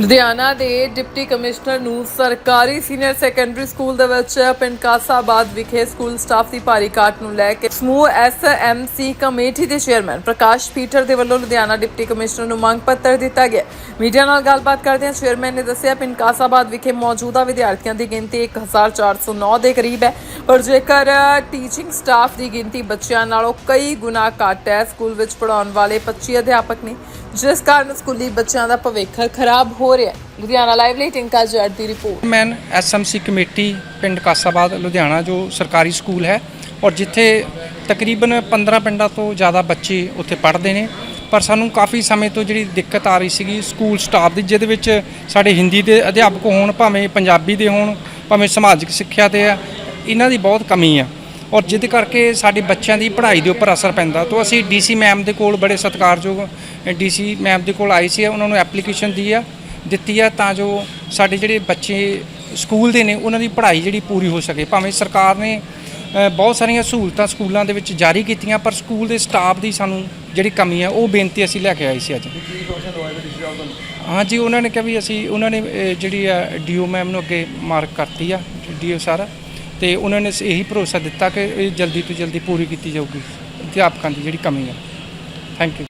ਲੁਧਿਆਣਾ ਦੇ deputy commissioner ਨੂੰ ਸਰਕਾਰੀ ਸੀਨੀਅਰ ਸੈਕੰਡਰੀ ਸਕੂਲ ਦੇ ਵਿੱਚ ਪਿੰਡ ਕਾਸਾਬਾਦ ਵਿਖੇ ਸਕੂਲ ਸਟਾਫ ਦੀ ਭਾਰੀ ਕਾਟ ਨੂੰ ਲੈ ਕੇ ਸਮੂਹ ਐਸਐਮਸੀ ਕਮੇਟੀ ਦੇ ਚੇਅਰਮੈਨ ਪ੍ਰਕਾਸ਼ ਪੀਟਰ ਦੇ ਵੱਲੋਂ ਲੁਧਿਆਣਾ ਡਿਪਟੀ ਕਮਿਸ਼ਨਰ ਨੂੰ ਮੰਗ ਪੱਤਰ ਦਿੱਤਾ ਗਿਆ। ਮੀਡੀਆ ਨਾਲ ਗੱਲਬਾਤ ਕਰਦਿਆਂ ਚੇਅਰਮੈਨ ਨੇ ਦੱਸਿਆ ਪਿੰਡ ਕਾਸਾਬਾਦ ਵਿਖੇ ਮੌਜੂਦਾ ਵਿਦਿਆਰਥੀਆਂ ਦੀ ਗਿਣਤੀ 1409 ਦੇ ਕਰੀਬ ਹੈ, ਪਰ ਜੇਕਰ ਟੀਚਿੰਗ ਸਟਾਫ ਦੀ ਗਿਣਤੀ ਬੱਚਿਆਂ ਨਾਲੋਂ ਕਈ ਗੁਣਾ ਘੱਟ ਹੈ, ਸਕੂਲ ਵਿੱਚ ਪੜਾਉਣ ਵਾਲੇ 25 ਅਧਿਆਪਕ ਨੇ, ਜਿਸ ਕਾਰਨ ਸਕੂਲੀ ਬੱਚਿਆਂ ਦਾ ਭਵਿੱਖ ਖਰਾਬ ਹੋ ਰਿਹਾ ਲੁਧਿਆਣਾ ਲਾਈਵ ਲਈ ਟਿੰਕਾ ਜੱਟ ਦੀ ਰਿਪੋਰਟ ਮੈਨ ਐਸਐਮਸੀ ਕਮੇਟੀ, ਪਿੰਡ ਕਾਸਾਬਾਦ, ਲੁਧਿਆਣਾ, ਜੋ ਸਰਕਾਰੀ ਸਕੂਲ ਹੈ, ਔਰ ਜਿੱਥੇ ਤਕਰੀਬਨ 15 ਪਿੰਡਾਂ ਤੋਂ ਜ਼ਿਆਦਾ ਬੱਚੇ ਉੱਥੇ ਪੜ੍ਹਦੇ ਨੇ, ਪਰ ਸਾਨੂੰ ਕਾਫੀ ਸਮੇਂ ਤੋਂ ਜਿਹੜੀ ਦਿੱਕਤ ਆ ਰਹੀ ਸੀਗੀ ਸਕੂਲ ਸਟਾਫ ਦੀ, ਜਿਹਦੇ ਵਿੱਚ ਸਾਡੇ ਹਿੰਦੀ ਦੇ ਅਧਿਆਪਕ ਹੋਣ, ਭਾਵੇਂ ਪੰਜਾਬੀ ਦੇ ਹੋਣ, ਭਾਵੇਂ ਸਮਾਜਿਕ ਸਿੱਖਿਆ ਤੇ ਆ, ਇਹਨਾਂ ਦੀ ਬਹੁਤ ਕਮੀ ਆ। ਔਰ ਜਿਹਦੇ ਕਰਕੇ ਸਾਡੇ ਬੱਚਿਆਂ ਦੀ ਪੜ੍ਹਾਈ ਦੇ ਉੱਪਰ ਅਸਰ ਪੈਂਦਾ। ਤੋਂ ਅਸੀਂ ਡੀਸੀ ਮੈਮ ਦੇ ਕੋਲ ਬੜੇ ਸਤਿਕਾਰਯੋਗ ਡੀਸੀ ਮੈਮ ਦੇ ਕੋਲ ਆਈ ਸੀ, ਉਹਨਾਂ ਨੂੰ ਐਪਲੀਕੇਸ਼ਨ ਦੀ ਆ। ਦਿੱਤੀ ਆ ਤਾਂ ਜੋ ਸਾਡੇ ਜਿਹੜੇ ਬੱਚੇ ਸਕੂਲ ਦੇ ਨੇ, ਉਹਨਾਂ ਦੀ ਪੜ੍ਹਾਈ ਜਿਹੜੀ ਪੂਰੀ ਹੋ ਸਕੇ। ਭਾਵੇਂ ਸਰਕਾਰ ਨੇ ਬਹੁਤ ਸਾਰੀਆਂ ਸਹੂਲਤਾਂ ਸਕੂਲਾਂ ਦੇ ਵਿੱਚ ਜਾਰੀ ਕੀਤੀਆਂ, ਪਰ ਸਕੂਲ ਦੇ ਸਟਾਫ ਦੀ ਸਾਨੂੰ ਜਿਹੜੀ ਕਮੀ ਹੈ ਉਹ ਬੇਨਤੀ ਅਸੀਂ ਲੈ ਕੇ ਆਏ ਸੀ ਅੱਜ। ਹਾਂਜੀ ਉਹਨਾਂ ਨੇ ਕਿਹਾ ਵੀ ਅਸੀਂ, ਉਹਨਾਂ ਨੇ ਜਿਹੜੀ ਆ, ਡੀਓ ਮੈਮ ਨੂੰ ਅੱਗੇ ਮਾਰਕ ਕਰਤੀ ਆ, ਡੀਓ ਸਾਰਾ, ਤੇ ਉਹਨਾਂ ਨੇ ਇਹੀ ਭਰੋਸਾ ਦਿੱਤਾ ਕਿ ਇਹ ਜਲਦੀ ਤੋਂ ਜਲਦੀ ਪੂਰੀ ਕੀਤੀ ਜਾਊਗੀ। ਅਧਿਆਪਕਾਂ ਦੀ ਜਿਹੜੀ ਕਮੀ ਹੈ ਥੈਂਕ ਯੂ